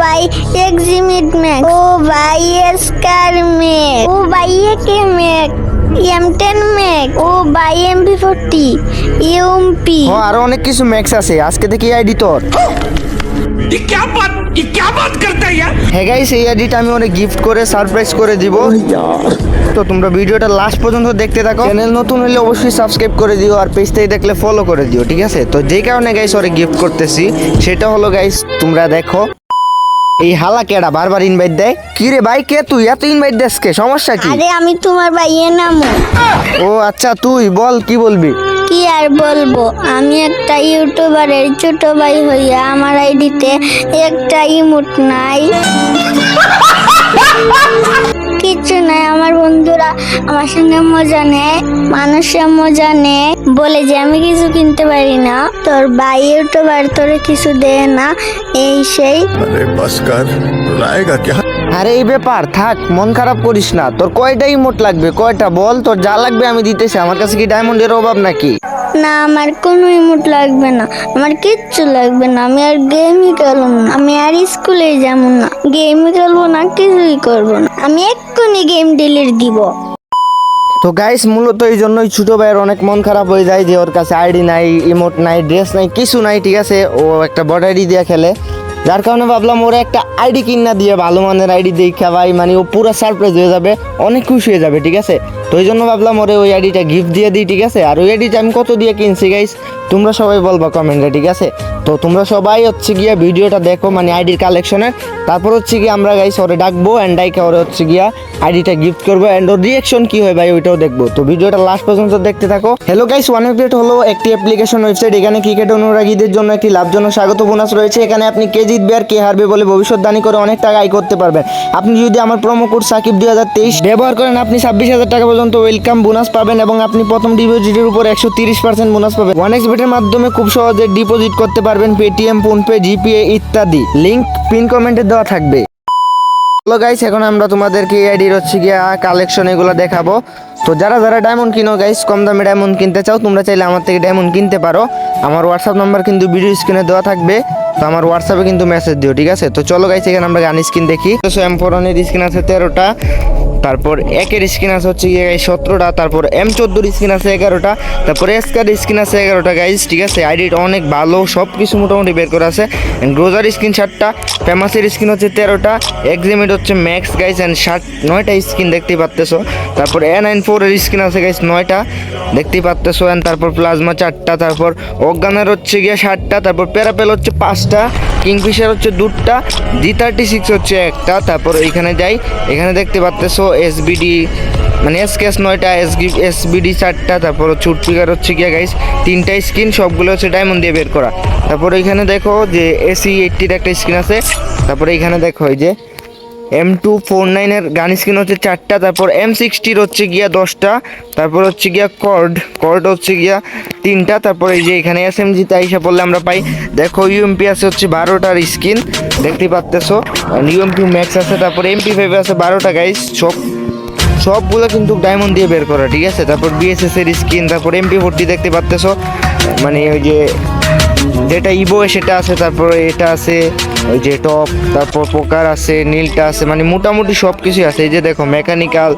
ভাই এক্সিমিট ম্যাক্স ও ভাই স্কার ম্যাক ও ভাই AK MAC M ten MAC ও ভাই এমপি ফোরটি ইউমপি ও আরো অনেক কিছু ম্যাক্স আছে আজকে থেকে আইডি তোর ये क्या बात ये क्या बात करता है यार হ্যাঁ গাইস এই আইডিটা আমি অনেক গিফট করে সারপ্রাইজ করে দিব তো তোমরা ভিডিওটা লাস্ট পর্যন্ত দেখতে থাকো চ্যানেল নতুন হলে অবশ্যই সাবস্ক্রাইব করে দিও আর পেজ থেকে দেখলে ফলো করে দিও ঠিক আছে তো যেই কারণে গাইস ওরে গিফট করতেছি সেটা হলো গাইস তোমরা দেখো এই হালা কেডা বারবার ইনভাইট দেয়? কি রে ভাই কে তুই? এত ইনভাইট দেস কে? সমস্যা কি? আরে আমি তোমার ভাইয়ের নাম। ও আচ্ছা তুই বল কি বলবি? কি আর বলব? আমি একটা ইউটিউবারের ছোট ভাই হইয়া আমার আইডিতে একটা ইমোট নাই। কিছু নাই আমার বন্ধুরা আমার সঙ্গে মজা নেয় মানুষের মজা নেয় বলে যে আমি কিছু কিনতে পারি না তোর ভাই ইউটিউবার তোরে কিছু দেয় না এই সেই अरे बस कर रुलाएगा क्या আরে এই ব্যাপার থাক মন খারাপ করিস না তোর কয়টা ইমোট লাগবে কয়টা বল তোর যা লাগবে আমি দিতেছি আমার কাছে কি ডায়মন্ডের অভাব নাকি না, আমার কোনো ইমোট লাগবে না। আমার কিচ্ছু লাগবে না। আমি আর গেমই খেলব না। আমি আর স্কুলে যাব না। গেমই খেলব না, কিছুই করব না। আমি এক্ষুনি গেম ডিলিট দিব। তো গাইস মূলত এই জন্যই ছোট ভাইয়ের অনেক মন খারাপ হয়ে যায় যে ওর কাছে আইডি নাই ইমোট নাই ড্রেস নাই, কিছু নাই, ঠিক আছে? ও একটা বড় আইডি দিয়ে খেলে। যার কারণে ভাবলাম ওরা একটা আইডি কিনা দিয়ে ভালো মানের আইডি দিয়ে খাওয়াই মানে ও পুরো সারপ্রাইজ হয়ে যাবে, অনেক খুশি হয়ে যাবে, ঠিক আছে? তো এই জন্য ভাবলাম, ওরে ওই আইডিটা গিফট দিয়ে দিই, ঠিক আছে? আর ওই আইডিটা আমি কত দিয়ে কিনছি গাইস তোমরা সবাই বলবা কমেন্টে ঠিক আছে? তো তোমরা সবাই হচ্ছে গিয়া ভিডিওটা দেখো মানে আইডির কালেকশনের তারপর হচ্ছে গিয়ে আমরা গাইস ওরে ডাকবো অ্যান্ড ডাইকে ওরে হচ্ছে গিয়া আইডিটা গিফট করব অ্যান্ড ওর রিয়েকশন কি হয় ভাই, ওইটাও দেখব। তো ভিডিওটা লাস্ট পর্যন্ত দেখতে থাকো। হ্যালো গাইস ওয়ান আপডেট হলো একটি অ্যাপ্লিকেশন ওয়েবসাইট এখানে ক্রিকেট অনুরাগীদের জন্য একটি লাভজনক স্বাগত বোনাস রয়েছে। এখানে আপনি কে জিতবে আর কে হারবে বলে ভবিষ্যৎবাণী করে অনেক টাকা আয় করতে পারবেন। আপনি যদি আমার প্রোমো কোড সাকিব দুই হাজার তেইশ ব্যবহার করেন, আপনি ছাব্বিশ হাজার টাকা পর্যন্ত ওয়েলকাম বোনাস পাবেন এবং আপনি প্রথম ডিপোজিটের উপর একশো তিরিশ পার্সেন্ট বোনাস পাবেন। ওয়ান এক্স বেটের মাধ্যমে খুব সহজে ডিপোজিট করতে পারবেন পেটিএম ফোনপে জিপিএ ইত্যাদি। লিঙ্ক পিন কমেন্টে দেওয়া থাকবে। হ্যালো গাইস এখন আমরা তোমাদেরকে আইডির হচ্ছে গিয়া কালেকশন এগুলো দেখাবো। তো যারা যারা ডায়মন্ড কিনো গাইস কম দামে ডায়মন্ড কিনতে চাও, তোমরা চাইলে আমার থেকে ডায়মন্ড কিনতে পারো। আমার হোয়াটসঅ্যাপ নাম্বার কিন্তু ভিডিও স্ক্রিনে দেওয়া থাকবে। তো আমার হোয়াটসঅ্যাপে কিন্তু মেসেজ দিও, ঠিক আছে? তো চলো গাইস এখানে আমরা গান স্ক্রিন দেখি। তো এম ফোরনের স্ক্রিন আছে তেরোটা। তারপর একের স্ক্রিন আছে হচ্ছে গিয়ে সতেরোটা, তারপর এম চোদ্দোর স্ক্রিন আছে এগারোটা, তারপর এসকার স্ক্রিন আছে এগারোটা গাইস ঠিক আছে? আইডিটা অনেক ভালো সব কিছু মোটামুটি বের করা আছে। গ্রোজার স্ক্রিন সাতটা ফেমাসের স্ক্রিন হচ্ছে তেরোটা এক্সিমিট হচ্ছে ম্যাক্স গাইস অ্যান্ড ষাট নয়টা স্ক্রিন দেখতেই পাচ্তেছো তারপর এ নাইন ফোরের স্ক্রিন আছে গাইজ নয়টা দেখতেই পাচ্তেছো অ্যান্ড তারপর প্লাজমা চারটা, তারপর অজ্ঞানের হচ্ছে গিয়ে ষাটটা তারপর প্যারাপেল হচ্ছে পাঁচটা কিংফিশার হচ্ছে দুটা জি থার্টি সিক্স হচ্ছে একটা, তারপর এখানে যাই, এখানে দেখতে পাচ্তেছো এসবিডি মানে এস কেস নয়টা এস গি এসবিডি চারটা, তারপর চুট পিকার হচ্ছে গিয়া গাইস তিনটা স্ক্রিন সবগুলো হচ্ছে ডায়মন্ড দিয়ে বের করা। তারপর এখানে দেখো যে এসি এইটটির একটা স্ক্রিন আছে, তারপরে এখানে দেখো এই যে এম টু ফোর নাইনের গান স্ক্রিন হচ্ছে চারটা, তারপর এম সিক্সটির হচ্ছে গিয়া দশটা, তারপর হচ্ছে গিয়া কর্ড কর্ড হচ্ছে গিয়া তিনটা, তারপর এই যে এখানে এস এম জি তাই হিসাব বললে আমরা পাই। দেখো ইউএমপি আছে হচ্ছে বারোটার স্ক্রিন দেখতে পাচ্তেছো ইউএমপি ম্যাক্স আছে, তারপর এমপি ফাইভ আছে বারোটা গাইস সব, সবগুলো কিন্তু ডায়মন্ড দিয়ে বের করা, ঠিক আছে? তারপর বিএসএস এর স্কিন তারপর এমপি ফোরটি দেখতে পাচ্তেছো মানে ওই যে যেটা ইভো সেটা আছে, তারপর এটা আছে, ওই যে টপ, তারপর পোকার আছে, নীলটা আছে মানে মোটামুটি সব কিছুই আছে। এই যে দেখো মেকানিক্যাল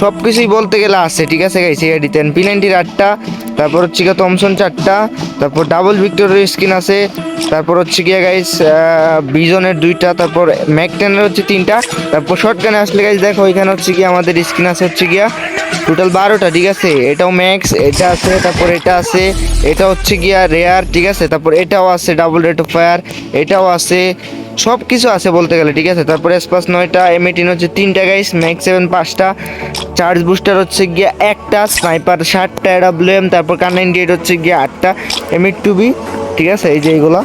সব কিছুই বলতে গেলে আছে, ঠিক আছে গাইস এই আইডিতে পি নাইনটির আটটা, তারপর হচ্ছে গিয়ে থমসন চারটা, তারপর ডাবল ভিক্টোরিয়ার স্কিন আছে, তারপর হচ্ছে গিয়ে গাইস বিজনের দুইটা, তারপর ম্যাকটেনের হচ্ছে তিনটা, তারপর শর্ট আসলে গাইস দেখো, এখানে হচ্ছে গিয়ে আমাদের স্কিন আছে হচ্ছে গিয়া টোটাল বারোটা, ঠিক আছে? এটাও ম্যাক্স এটা আছে, তারপর এটা আছে, এটা হচ্ছে গিয়া রেয়ার ঠিক আছে? তারপর এটাও আছে ডাবল রেট অফ ফায়ার এটাও আছে সব কিছু আছে বলতে গেলে, ঠিক আছে? তারপর এসপাস নয়টা এম এইটিন হচ্ছে তিনটা গাইস ম্যাক্স সেভেন পাঁচটা। চার্জ বুস্টার হচ্ছে গিয়া একটা স্নাইপার ষাটটা ডাব্লিউ এম তারপর কার নাইনটি এইট হচ্ছে গিয়া আটটা এম এইট টু বি ঠিক আছে? এই যে এইগুলা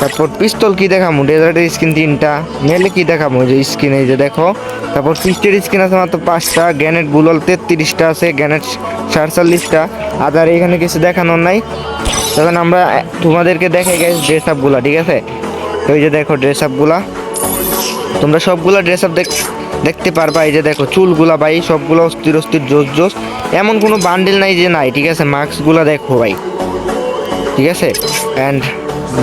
তারপর পিস্তল কি দেখামু? ডেজার্টের স্কিন তিনটা। মেলে কি দেখামু? যে স্কিন এই যে দেখো। তারপর ফিস্টের স্কিন আছে মাত্র পাঁচটা। গ্যানেট বুলল তেত্রিশটা আছে। গ্যানেট সাতচল্লিশটা। আদার এখানে কিছু দেখানোর নাই। তখন আমরা তোমাদেরকে দেখাই গেছি ড্রেস আপগুলা ঠিক আছে? ওই যে দেখো ড্রেস আপগুলা তোমরা সবগুলা ড্রেস আপ দেখ, দেখতে পারবা। এই যে দেখো চুলগুলা ভাই, সবগুলো অস্থির অস্থির, জোস জোস। এমন কোনো বান্ডেল নাই যে নাই, ঠিক আছে? মাস্কগুলা দেখো ভাই। ঠিক আছে? অ্যান্ড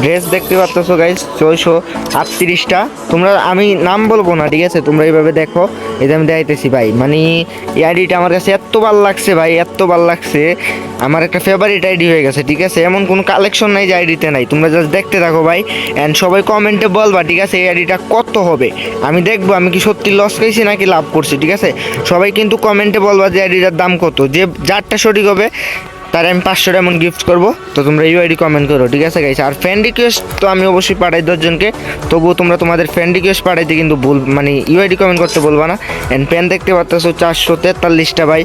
ড্রেস দেখতে পাচ্ছ গাইস ছয়শো আটত্রিশটা। তোমরা, আমি নাম বলব না, ঠিক আছে? তোমরা এইভাবে দেখো। এই যে আমি দেখাইতেছি ভাই। মানে এই আইডিটা আমার কাছে এত ভালো লাগছে ভাই, এত ভালো লাগছে। আমার একটা ফেভারিট আইডি হয়ে গেছে, ঠিক আছে? এমন কোনো কালেকশন নাই যে আইডিতে নাই। তোমরা জাস্ট দেখতে থাকো ভাই। অ্যান্ড সবাই কমেন্টে বলবা, ঠিক আছে, এই আইডিটা কত হবে? আমি দেখব, আমি কি সত্যি লস খাইছি নাকি লাভ করছি, ঠিক আছে? সবাই কিন্তু কমেন্টে বলবা যে আইডিটার দাম কত। যে, যারটা সঠিক হবে তার আমি পাঁচশো এমন গিফট করব। তো তোমরা ইউআইডি কমেন্ট করো, ঠিক আছে গাইছে আর ফ্রেন্ড রিকোয়েস্ট তো আমি অবশ্যই পাঠাই দশজনকে। তবুও তোমরা তোমাদের ফ্রেন্ড রিকোয়েস্ট পাঠাইতে কিন্তু ভুল মানে ইউআইডি কমেন্ট করতে বলবা না। অ্যান্ড পেন দেখতে পাচ্ছ চারশো তেতাল্লিশটা ভাই।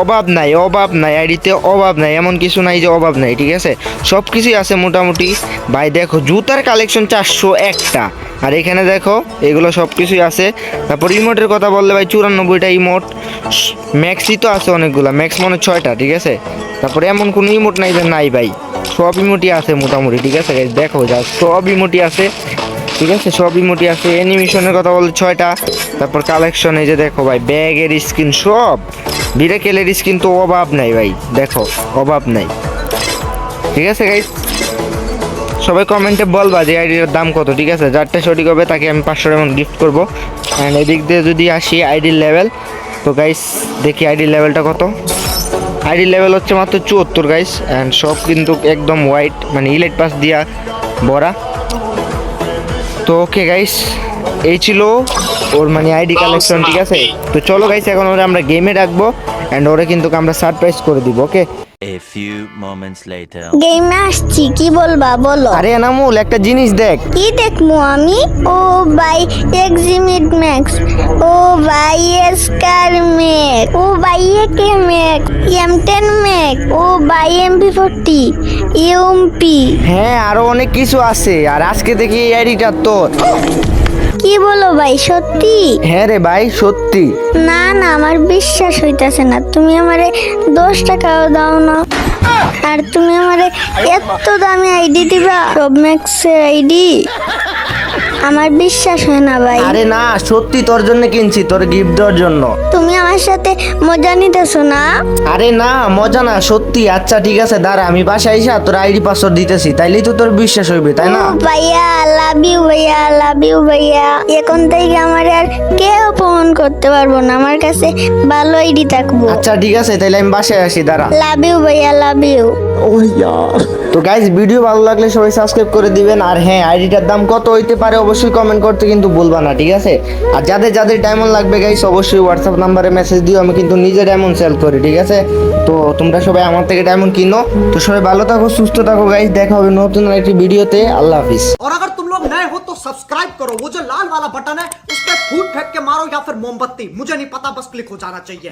অভাব নাই অভাব নাই আইডিতে অভাব নাই, এমন কিছু নাই যে অভাব নাই, ঠিক আছে? সব কিছুই আছে মোটামুটি। ভাই দেখো, জুতার কালেকশন চারশো একটা। আর এখানে দেখো, এগুলো সব কিছুই আছে। তারপর ইমোটের কথা বললে ভাই, চুরানব্বইটা ইমোট ম্যাক্সি তো আছে অনেকগুলো ম্যাক্স মনে ছয়টা, ঠিক আছে? তারপরে এমন কোনো ইমোট নাই যে নাই ভাই। সব ইমোটই আছে মোটামুটি, ঠিক আছে? দেখো যা, সব ইমোটই আছে, ঠিক আছে? সব ইমোটই আছে। অ্যানিমেশনের কথা বললে ছয়টা, তারপর কালেকশন এই যে দেখো ভাই, ব্যাগের স্কিন সব, বিরাকেলের স্কিন তো অভাব নাই ভাই, দেখো, অভাব নাই। ঠিক আছে গাইস সবাই কমেন্টে বলবা যে আইডির দাম কত, ঠিক আছে? যারটা সঠিক হবে তাকে আমি পাঁচশো এমন গিফট করব। অ্যান্ড এদিক দিয়ে যদি আসি আইডির লেভেল তো গাইস দেখি আইডির লেভেলটা কত। আইডি লেভেল হচ্ছে মাত্র চুয়াত্তর গাইস অ্যান্ড সব কিন্তু একদম হোয়াইট মানে ইলেট পাস দিয়া ভরা তো ওকে গাইস এই ছিল ওর মানে আইডি কালেকশন ঠিক আছে? তো চলো গাইস এখন ওরা আমরা গেমে রাখব অ্যান্ড ওরা কিন্তু আমরা সারপ্রাইজ করে দিব ওকে A few moments later. গেমে আসছি কি বলবা বলো। আরে এনামুল একটা জিনিস দেখ। কি দেখব আমি? ও ভাই এক্সিমিট ম্যাক্স ও ভাই স্কার ম্যাক ও ভাই AK MAC M ten MAC ও ভাই এমপি ফোরটি ইউমপি হ্যাঁ আরও অনেক কিছু আছে। আর আজকে দেখি এই আইডিটা তোর। কি বলো ভাই সত্যি? হ্যাঁ রে ভাই সত্যি। না না আমার বিশ্বাস হইতাছে না। তুমি আমারে দশ টাকাও দাও না। আর তুমি আমারে এত দামি আইডি দিবা সব ম্যাক্সের আইডি। আমার বিশ্বাস হয় না ভাই। আরে না সত্যি তোর জন্য কিনছি তোর গিফট দেওয়ার জন্য। তুমি আমার সাথে মজা নিতেছো না? আরে না মজা না সত্যি। আচ্ছা ঠিক আছে দাঁড়া আমি বাসায় এসে তোর আইডি পাসওয়ার্ড দিতেছি। তাইলেই তো তোর বিশ্বাস হইবে তাই না? ভাইয়া লাভ ইউ ভাইয়া লাভ ইউ ভাইয়া। এখন থেকে আমার আর কেউ ফোন করতে পারব না। আমার কাছে ভালো আইডি থাকব। আচ্ছা ঠিক আছে তাইলে আমি বাসায় আসি দাঁড়া। লাভ ইউ ভাইয়া লাভ ইউ তো গাইজ ভিডিও ভালো লাগলে সবাই সাবস্ক্রাইব করে দিবেন আর হ্যাঁ আইডিটার দাম কত হইতে পারে অবশ্যই কমেন্ট করতে কিন্তু ভুলবা না ঠিক আছে আর যাদের যাদের ডায়মন্ড লাগবে গাইস অবশ্যই হোয়াটসঅ্যাপ নাম্বারে মেসেজ দিও আমি কিন্তু নিজে ডায়মন্ড সেল করি ঠিক আছে তো তোমরা সবাই আমার থেকে ডায়মন্ড কিনো তো সবাই ভালো থাকো সুস্থ থাকো গাইস দেখা হবে নতুন একটি ভিডিওতে আল্লাহ হাফিজ और अगर तुम लोग नए हो तो सब्सक्राइब करो वो जो लाल वाला बटन है उस पर फूट फेंक के मारो या फिर मोमबत्ती मुझे नहीं पता बस क्लिक हो जाना चाहिए